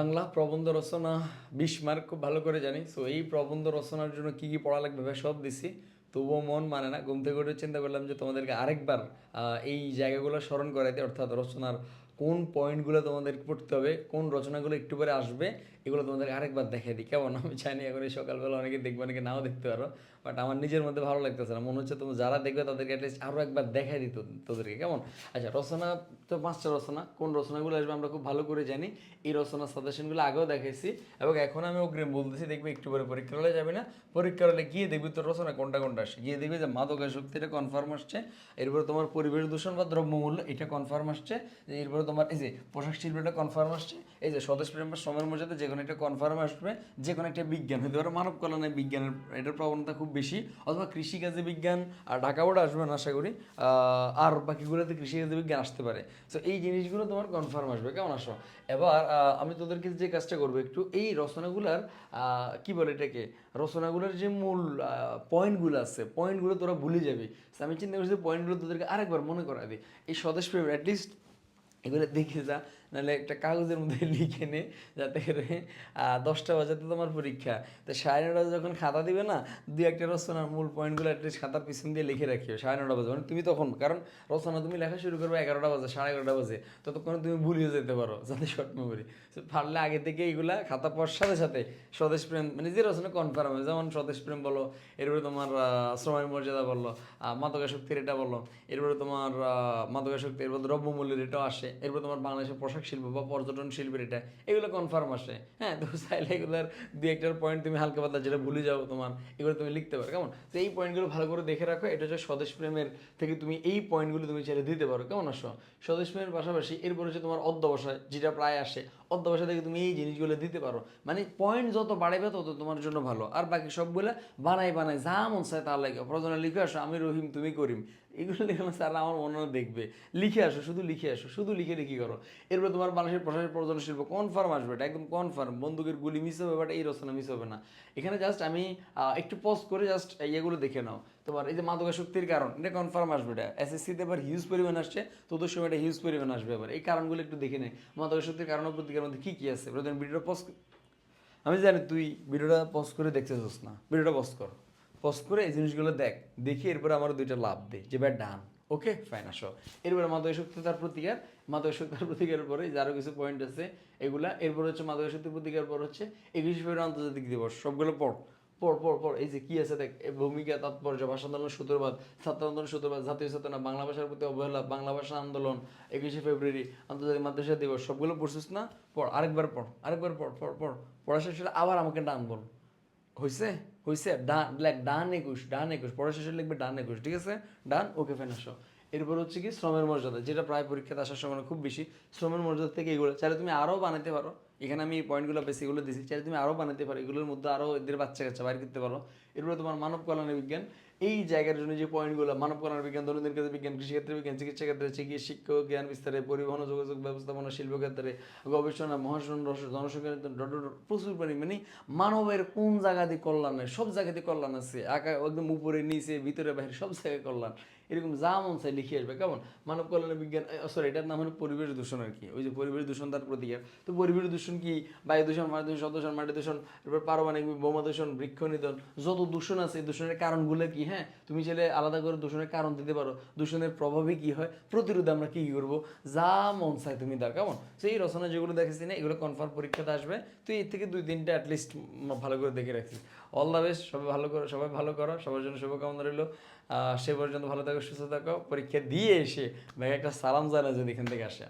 বাংলা প্রবন্ধ রচনা বিশ মার্ক, খুব ভালো করে জানি। সো এই প্রবন্ধ রচনার জন্য কি কি পড়া লাগবে? ভাই সব দিছি। তবুও মন মানে না। ঘুম থেকে উঠে চিন্তা করলাম যে তোমাদেরকে আরেকবার এই জায়গাগুলো স্মরণ করাইতে অর্থাৎ রচনার কোন পয়েন্টগুলো তোমাদের পড়তে হবে, কোন রচনাগুলো একটু পরে আসবে, এগুলো তোমাদেরকে আরেকবার দেখাই দিই। কেমন? আমি জানি এখন এই সকালবেলা অনেকে দেখবে, অনেকে নাও দেখতে পারো বাট আমার নিজের মধ্যে ভালো লাগতেছে না। মনে হচ্ছে তুমি যারা দেখবে তাদেরকে অ্যাটলিস্ট আরও একবার দেখাই দিত তোদেরকে। কেমন? আচ্ছা রচনা তো পাঁচটা রচনা। কোন রচনাগুলো আসবে আমরা খুব ভালো করে জানি। এই রচনা সাজেশনগুলো আগেও দেখাইছি এবং এখন আমি অগ্রিম বলতেছি, দেখবে একটু পরে পরীক্ষা হলে যাবে না? পরীক্ষা হলে গিয়ে দেখবি তোর রচনা কোনটা কোনটা আসে। গিয়ে দেখবি যে মাদকাসক্তি এটা কনফার্ম আসছে, এরপরে তোমার পরিবেশ দূষণ বা দ্রব্যমূল্য এটা কনফার্ম আসছে, এরপরে তোমার এই যে পোশাক শিল্পটা কনফার্ম আসছে, এই যে স্বদেশ প্রেম বা শ্রমের মর্যাদা, যে কোনো একটা কনফার্ম আসবে, যে কোনো একটা বিজ্ঞান হতে পারে মানব কল্যাণে বিজ্ঞানের এটার প্রবণতা খুব বেশি, অথবা কৃষিকাজে বিজ্ঞান, আর ঢাকা বোর্ড আসবে না, আশা করি আর বাকিগুলোতে কৃষিকাজে বিজ্ঞান আসতে পারে। তো এই জিনিসগুলো তোমার কনফার্ম আসবে, কেমন আসো এবার আমি তোদেরকে যে কাজটা করব, একটু এই রচনাগুলার কি বলে এটাকে? রচনাগুলোর যে মূল পয়েন্টগুলো আছে পয়েন্টগুলো তোরা ভুলে যাবি। আমি চিন্তা করছি পয়েন্টগুলো তোদেরকে আরেকবার মনে করা দিই। এই স্বদেশ প্রেম অ্যাটলিস্ট এগুলো দেখে যা। নাহলে একটা কাগজের মধ্যে লিখে নে যাতে করে দশটা বাজাতে তোমার পরীক্ষা। তো সাড়ে নটা যখন খাতা দিবে না দুই একটা রচনার মূল পয়েন্টগুলো অ্যাটলিস্ট খাতার পিছন দিয়ে লিখে রাখিও সাড়ে নটা বাজে। মানে তুমি তখন কারণ রচনা তুমি লেখা শুরু করবে এগারোটা বাজে সাড়ে এগারোটা বাজে। ততক্ষণে তুমি ভুলিয়ে যেতে পারো যাতে শর্ট মেমোরি পারলে আগে থেকে এইগুলা খাতা পড়ার সাথে সাথে স্বদেশ প্রেম মানে যে রচনা কনফার্ম হয় যেমন স্বদেশ প্রেম বলো এরপরে তোমার শ্রমের মর্যাদা বলল আহ, মাদকাসক্তির এটা বলল এরপরে তোমার আহ, মাদকাসক্তি এরপর দ্রব্যমূল্যের এটাও আসে এরপর তোমার বাংলাদেশের পোশাক শিল্প বা পর্যটন শিল্পের এটা, এগুলো কনফার্ম আসে। হ্যাঁ তো চাইলে এগুলোর দু একটার পয়েন্ট তুমি হালকা পাতলা যেটা ভুলে যাও তোমার, এগুলো তুমি লিখতে পারো, কেমন? তো এই পয়েন্টগুলো ভালো করে দেখে রাখো, এটা হচ্ছে স্বদেশ প্রেমের থেকে তুমি এই পয়েন্টগুলো তুমি চাইলে দিতে পারো, কেমন আসো? স্বদেশ প্রেমের পাশাপাশি এরপর হচ্ছে তোমার অধ্যবসায়, যেটা প্রায় আসে। অধ্যবসায় থেকে তুমি এই জিনিসগুলো দিতে পারো। মানে পয়েন্ট যত বাড়াবে তত তোমার জন্য ভালো। আর বাকি সবগুলো বানাই বানাই যা মন চায় তার লাগে। প্রয়োজনে লিখে আসো, আমি রহিম, তুমি করিম। এগুলো লিখে স্যার আমার মনে দেখবে। লিখে আসো, শুধু লিখে আসো, শুধু লিখে লিখি করো। এরপর তোমার বাংলাদেশের প্রশাসন পর্যটন শিল্প কনফার্ম আসবে, এটা একদম কনফার্ম বন্দুকের গুলি মিস হবে বাট এই রচনা মিস হবে না। এখানে জাস্ট আমি একটু পজ করে জাস্ট ইয়েগুলো দেখে নাও। তোমার এই যে মাদকাসক্তির কারণ, এটা কনফার্ম আসবে এটা। এসএসসিতে এবার হিউজ পরিমাণ আসছে তোদের সময় এটা হিউজ পরিমাণ আসবে এবার এই কারণগুলো একটু দেখে নে মাদকাসক্তির কারণ প্রতিকার মধ্যে কী কী আছে? ভিডিওটা পজ আমি জানি তুই ভিডিওটা পজ করে দেখতে চাস না। ভিডিওটা পজ কর। পজ করে এই জিনিসগুলো দেখ। দেখি এরপরে আমার দুইটা লাভ দে, যে ব্যাট ডান। ওকে ফাইন আসো। এরপরে মাদক মাদকাসক্তিতার প্রতিকার। মাদক মাদকাসক্তির প্রতিকারের পরে যে কিছু পয়েন্ট আছে, এগুলা। এরপর হচ্ছে মাদকাসক্তির প্রতিকার পর হচ্ছে একুশে ফেব্রুয়ারি আন্তর্জাতিক দিবস। সবগুলো পড়। পর পর পর এই যে কি আছে, দেখ ভূমিকা, তাৎপর্য, ভাষা আন্দোলন সূত্রবাদ ছাত্র আন্দোলন সূত্রবাদ জাতীয় চেতনা বাংলা ভাষার প্রতি অবহেলা, বাংলা ভাষা আন্দোলন, একুশে ফেব্রুয়ারি আন্তর্জাতিক মাদ্রাসা দিবস। সবগুলো পড়ছিস না? পড়, আরেকবার পড় আরেকবার পড় পড় পড়। পড়া শেষ আবার আমাকে ডান বল। হয়েছে হয়েছে ডান ব্ল্যাক ডান একুশ ডান একুশ, পড়া শেষে লিখবে ডান একুশ, ঠিক আছে? ডান ওকে ফেন আসো। এরপর হচ্ছে কি শ্রমের মর্যাদা, যেটা প্রায় পরীক্ষাতে আসার সময় খুব বেশি। শ্রমের মর্যাদা থেকে এগুলো, চাইলে তুমি আরও বানাতে পারো। এখানে আমি এই পয়েন্টগুলো বেশি এগুলো দিচ্ছি চাইলে তুমি আরও বানাতে পারো। এগুলোর মধ্যে আরও এদের বাচ্চা কাচ্চা বাইর করতে পারো। এরপরে তোমার মানব কল্যাণ বিজ্ঞান। এই জায়গার জন্য যে পয়েন্টগুলো মানব কল্যাণ বিজ্ঞান, দৈনন্দিন ক্ষেত্রে বিজ্ঞান কৃষিক্ষেত্রে বিজ্ঞান চিকিৎসা ক্ষেত্রে চিকিৎসা, শিক্ষা, জ্ঞান বিস্তারে, পরিবহন, যোগাযোগ ব্যবস্থাপনা শিল্প ক্ষেত্রে গবেষণা মহাশন জনসংখ্যা প্রচুর পরিমাণে মানে মানবের কোন জায়গাতে কল্যাণ নেই সব জায়গাতে কল্যাণ আছে। একদম উপরে, নিচে, ভিতরে, বাইরে, সব জায়গায় কল্যাণ। এরকম যা মন চাই লিখে আসবে। কেমন? মানব কল্যাণ বিজ্ঞান সরি এটার নাম হলো পরিবেশ দূষণ আর কি। ওই যে পরিবেশ দূষণ তার প্রতিকার। তো পরিবেশ দূষণ কি? বায়ু দূষণ, মাটি দূষণ, শব্দ মাটি দূষণ, এরপর পারমাণবিক বোমা দূষণ, বৃক্ষ নিধন, যত দূষণ আছে এই দূষণের কারণগুলো কি হ্যাঁ? তুমি চাইলে আলাদা করে দূষণের কারণ দিতে পারো। দূষণের প্রভাবে কি হয়? প্রতিরোধে আমরা কি করব? যা মন চায় তুমি দাও, কেমন? এই রচনা যেগুলো দেখেছি না, এগুলো কনফার্ম পরীক্ষাতে আসবে। তুই এর থেকে দুই তিনটা অ্যাটলিস্ট ভালো করে দেখে রাখিস অল দ্য বেস্ট সবাই ভালো করো, সবাই ভালো করো, সবার জন্য শুভকামনা রইল। সে পর্যন্ত ভালো থাকো সুস্থ থাকো পরীক্ষা দিয়ে এসে ভাই একটা সালাম জানা যদি এখান থেকে আসে।